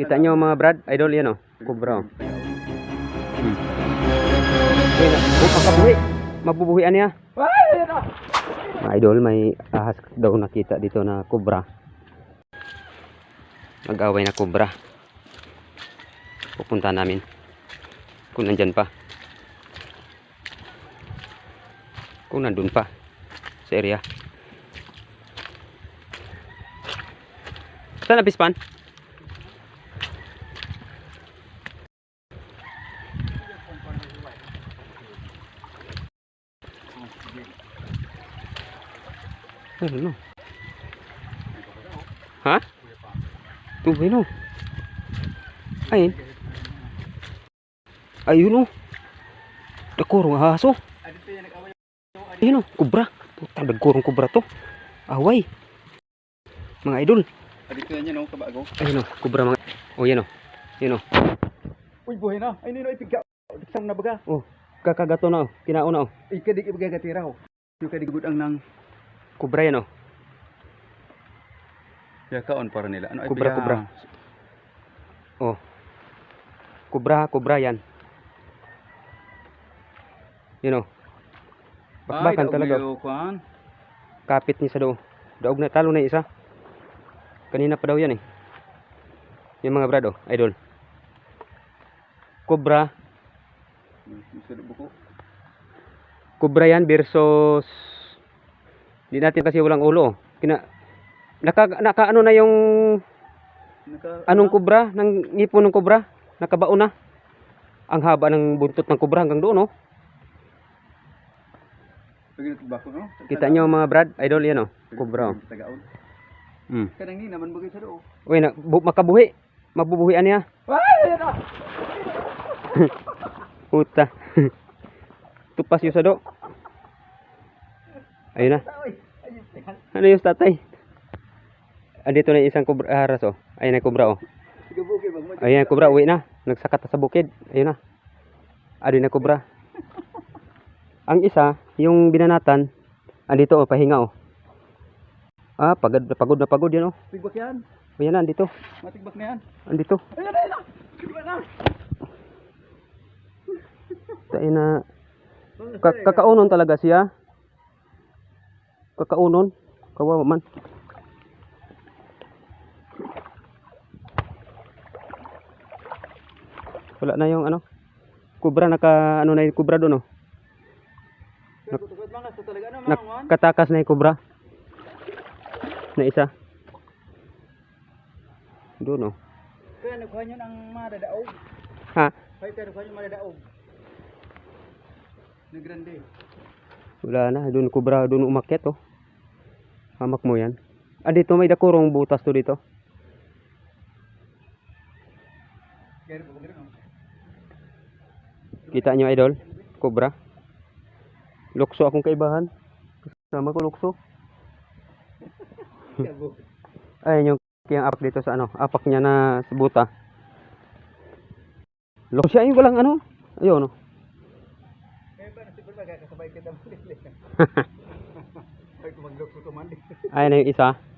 Kita nyo mga brad, idol yan oh. Kubra oh. Hmm. Oh, makabuhi. Mabubuhian niya. Mga idol, may ahas daw nakita dito na kubra. Mag-away na kubra. Pupunta namin. Kung nandyan pa. Kung nandun pa. Sa area. Saan na pispan? Ano no? Ha? Tubay no? Ayun. Ayun no? Dakurong aso. Ayun no? Kubra. Puta, dagkurong kubra to. Away. Mga idol. Adito yan no? Kabago. Ayun no? Kubra mga... Oh, yan no? Yan no? Uy, buhay na. Ay, nino, ipigka. Isang na baga. Oh, kakagato na oh. Kinaon na oh. Ikadig ibaga gatiraw. Yung kadigud ang nang Kubra yan oh. yakaon para nila. Ano Kubra, biya- kubra. Oh. Kubra, kubra yan. Yan oh. Bakbakan Ay, talaga. kuan. Kapit niya sa do. Daog na talo na isa. Kanina pa daw yan eh. Yung mga brado, idol. Kubra, kubra yan versus di natin kasi walang ulo. Kina naka, naka ano na yung Naka, anong kubra ng ngipon ng kubra? Nakabao na. Ang haba ng buntot ng kubra hanggang doon, oh. No? Kita nyo mga brad, idol yan, oh. Kubra, oh. Hmm. Kanang ni naman bagay sa do. Uy, na, bu, makabuhi. Mabubuhian niya. Ano? Puta. Tupas yung sado. Ayun na. Ano yung tatay? Andito na isang kubra, haras oh. Ayun na yung kubra oh. Na yung kubra, uwi na. Nagsakat na sa bukid. Ayun na. Adi na kubra. Ang isa, yung binanatan, andito oh, pahinga oh. Ah, pagod, pagod na pagod yan oh. Tigbak yan. Ayun na, andito. Matigbak na yan. Andito. Ayun, ayun. Tigbak na. Tayo na. Ka- kakaunon talaga siya. Kakaunon. Kawawa man. Wala na yung ano. Kubra naka ano na yung kubra doon oh. Man. Nakatakas na yung kubra. Na isa. Doon oh. Kaya nagkuha nyo ng mga dadaog. Ha? Kaya kaya nagkuha nyo mga dadaog. Na grande. Wala na. Doon kubra. Doon umakyat oh. Hamak mo yan. Ah dito may dakurong butas to dito. Oh. Kita nyo idol? Cobra. Lukso akong kaibahan. Kasama ko lukso. Ayun yung yung apak dito sa ano. Apak niya na sa buta. Lukso siya yung walang ano. Ayun no. Kaya ba nasipin ba kaya kasabay kita mo dili. Ay na yung isa.